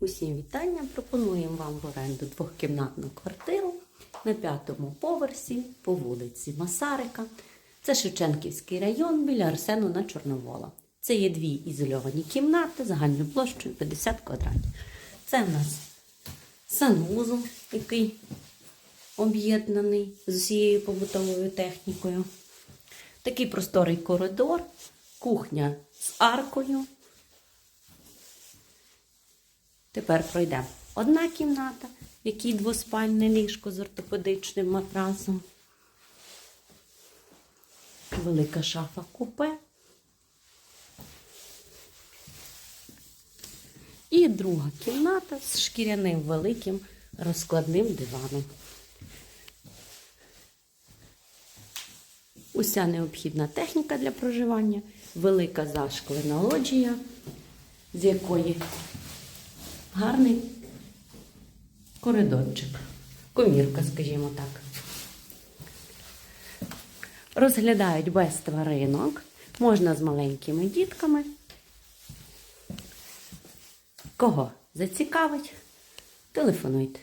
Усім вітання! Пропонуємо вам в оренду двохкімнатну квартиру на п'ятому поверсі по вулиці Масарика. Це Шевченківський район біля Арсену на Чорновола. Це є дві ізольовані кімнати загальною площею 50 квадратів. Це в нас санузел, який об'єднаний з усією побутовою технікою. Такий просторий коридор, кухня з аркою. Тепер пройдемо. Одна кімната, в якій двоспальне ліжко з ортопедичним матрасом. Велика шафа купе. І друга кімната з шкіряним великим розкладним диваном. Уся необхідна техніка для проживання, велика зашклена лоджія, з якої гарний коридорчик. Комірка, скажімо так. Розглядають без тваринок. Можна з маленькими дітками. Кого зацікавить? Телефонуйте.